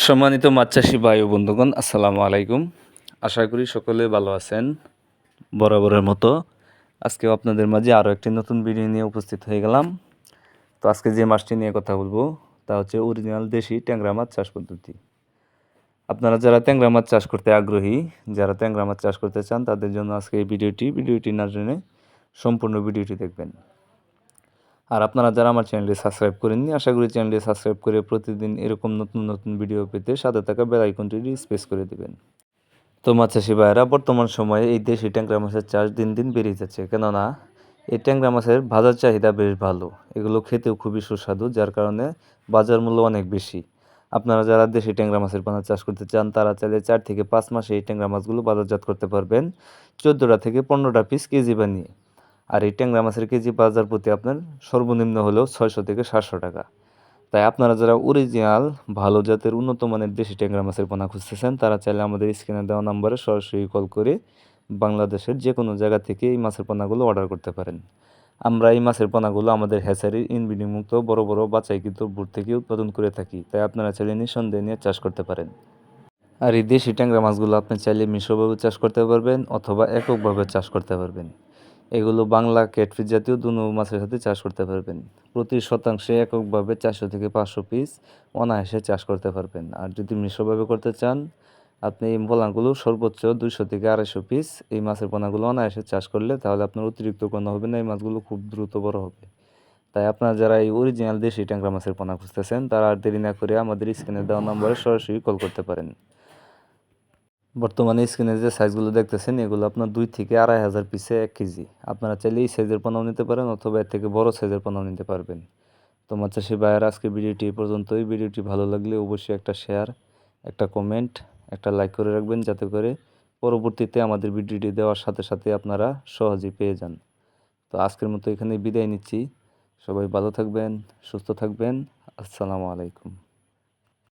সম্মানিত মাছ চাষি ভাই ও বন্ধুগণ, আসসালামু আলাইকুম। আশা করি সকলে ভালো আছেন। বরাবরের মতো আজকেও আপনাদের মাঝে আরও একটি নতুন ভিডিও নিয়ে উপস্থিত হয়ে গেলাম। তো আজকে যে মাছটি নিয়ে কথা বলব, তা হচ্ছে অরিজিনাল দেশি ট্যাংরা মাছ চাষ পদ্ধতি। আপনারা যারা ট্যাংরা মাছ চাষ করতে আগ্রহী, যারা ট্যাংরা মাছ চাষ করতে চান, তাদের জন্য আজকে এই ভিডিওটি ভিডিওটি না জেনে সম্পূর্ণ ভিডিওটি দেখবেন। আর আপনারা যারা আমার চ্যানেলটি সাবস্ক্রাইব করেননি, আশা করি চ্যানেলটি সাবস্ক্রাইব করে প্রতিদিন এরকম নতুন নতুন ভিডিও পেতে সাথে থাকা বেল আইকনটি স্পেস করে দেবেন। তো মাছ চাষি ভাইয়েরা, বর্তমান সময়ে এই দেশি ট্যাংরা মাছের চাষ দিন দিন বেড়ে যাচ্ছে। কেননা এই ট্যাংরা মাছের বাজার চাহিদা বেশ ভালো। এগুলো খেতেও খুবই সুস্বাদু, যার কারণে বাজার মূল্য অনেক বেশি। আপনারা যারা দেশি ট্যাংরা মাছের পানা চাষ করতে চান, তারা চাইলে চার থেকে পাঁচ মাসে এই ট্যাংরা মাছগুলো বাজারজাত করতে পারবেন। চোদ্দোটা থেকে পনেরোটা পিস কেজি বানিয়ে। আর এই ট্যাংরা মাছের কেজি বাজার প্রতি আপনার সর্বনিম্ন হলেও ছয়শো থেকে সাতশো টাকা। তাই আপনারা যারা অরিজিনাল ভালো জাতের, উন্নত মানের দেশি ট্যাংরা মাছের পোনা খুঁজতেছেন, তারা চাইলে আমাদের স্ক্রিনে দেওয়া নম্বরে সরাসরি কল করে বাংলাদেশের যে কোনো জায়গা থেকে এই মাছের পোনাগুলো অর্ডার করতে পারেন। আমরা এই মাছের পোনাগুলো আমাদের হ্যাচারির ইনবিডিং মুক্ত বড় বড় বাচ্চাইকৃত বুট থেকে উৎপাদন করে থাকি। তাই আপনারা চাইলে নিঃসন্দেহ নিয়ে চাষ করতে পারেন। আর এই দেশি ট্যাংরা মাছগুলো আপনি চাইলে মিশ্রভাবে চাষ করতে পারবেন অথবা এককভাবে চাষ করতে পারবেন। এগুলো বাংলা ক্যাটফিস জাতীয় দুনো মাছের সাথে চাষ করতে পারবেন। প্রতি শতাংশে এককভাবে চারশো থেকে পাঁচশো পিস অনায়াসে চাষ করতে পারবেন। আর যদি মিশ্রভাবে করতে চান, আপনি এই পোনাগুলো সর্বোচ্চ দুইশো থেকে আড়াইশো পিস এই মাছের পোনাগুলো অনায়াসে চাষ করলে তাহলে আপনার অতিরিক্ত কোনো হবে না, এই মাছগুলো খুব দ্রুত বড় হবে। তাই আপনারা যারা এই অরিজিনাল দেশি ট্যাংরা মাছের পোনা খুঁজতেছেন, তারা আর দেরি না করে আমাদের স্ক্রিনে দেওয়া নম্বরে সরাসরি কল করতে পারেন। বর্তমানে স্ক্রিনে যে সাইজগুলো দেখতেছেন, এগুলো আপনার দুই থেকে আড়াই হাজার পিসে এক কেজি। আপনারা চাইলে এই সাইজের পোনাও নিতে পারেন অথবা এর থেকে বড় সাইজের পোনাও নিতে পারবেন। তো চাষি ভাইয়ের আজকে ভিডিওটি এই পর্যন্তই। ভিডিওটি ভালো লাগলে অবশ্যই একটা শেয়ার একটা কমেন্ট একটা লাইক করে রাখবেন যাতে করে পরবর্তীতে আমাদের ভিডিওটি দেওয়ার সাথে সাথে আপনারা সহজেই পেয়ে যান। তো আজকের মতো এখানে বিদায় নিচ্ছি। সবাই ভালো থাকবেন, সুস্থ থাকবেন। আসসালামু আলাইকুম।